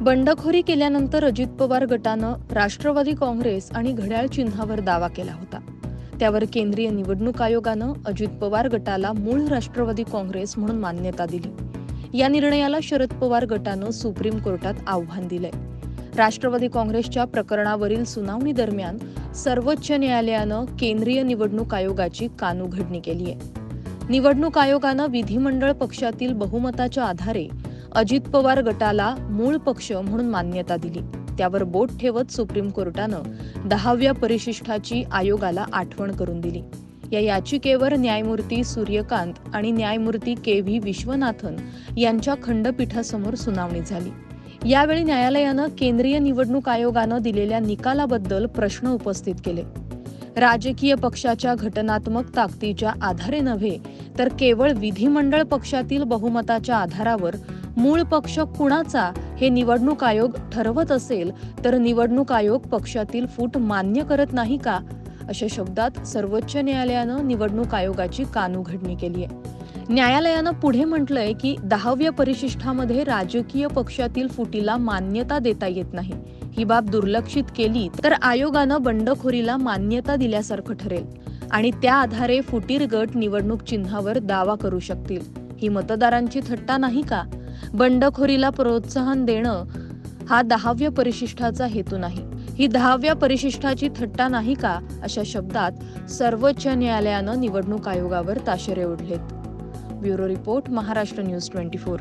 बंडखोरी केल्यानंतर अजित पवार गटानं राष्ट्रवादी काँग्रेस आणि घड्याळ चिन्हावर दावा केला होता. त्यावर केंद्रीय निवडणूक आयोगानं अजित पवार गटाला मूळ राष्ट्रवादी काँग्रेस म्हणून मान्यता दिली. या निर्णयाला शरद पवार गटानं सुप्रीम कोर्टात आव्हान दिलंय. राष्ट्रवादी काँग्रेसच्या प्रकरणावरील सुनावणी दरम्यान सर्वोच्च न्यायालयानं केंद्रीय निवडणूक आयोगाची कानउघडणी केली आहे निवडणूक आयोगानं विधिमंडळ पक्षातील बहुमताच्या आधारे अजित पवार गटाला मूळ पक्ष म्हणून मान्यता दिली. त्यावर बोट ठेवत सुप्रीम कोर्टानं दहाव्या परिशिष्टाची आयोगाला आठवण करून दिली. या याचिकेवर न्यायमूर्ती सूर्यकांत आणि न्यायमूर्ती के व्ही विश्वनाथन यांच्या खंडपीठासमोर सुनावणी झाली. यावेळी न्यायालयानं केंद्रीय निवडणूक आयोगानं दिलेल्या निकालाबद्दल प्रश्न उपस्थित केले. राजकीय पक्षाच्या घटनात्मक ताकदीच्या आधारे नव्हे तर केवळ विधिमंडळ पक्षातील बहुमताच्या आधारावर मूळ पक्ष कुणाचा हे निवडणूक आयोग ठरवत असेल तर निवडणूक आयोग पक्षातील फूट मान्य करत नाही का? अशा शब्दात सर्वोच्च न्यायालयानं निवडणूक आयोगाची कानउघडणी केली आहे. न्यायालयानं पुढे म्हटलंय की दहाव्या परिशिष्टामध्ये राजकीय पक्षातील फुटीला मान्यता देता येत नाही. ही बाब दुर्लक्षित केली तर आयोगानं बंडखोरीला मान्यता दिल्यासारखं ठरेल आणि त्या आधारे फुटीर गट निवडणूक चिन्हावर दावा करू शकतील. ही मतदारांची थट्टा नाही का? बंडखोरीला प्रोत्साहन देणं हा दहाव्या परिशिष्टाचा हेतू नाही. ही दहाव्या परिशिष्टाची थट्टा नाही का? अशा शब्दात सर्वोच्च न्यायालयानं निवडणूक आयोगावर ताशेरे ओढलेत. Bureau report Maharashtra news twenty four.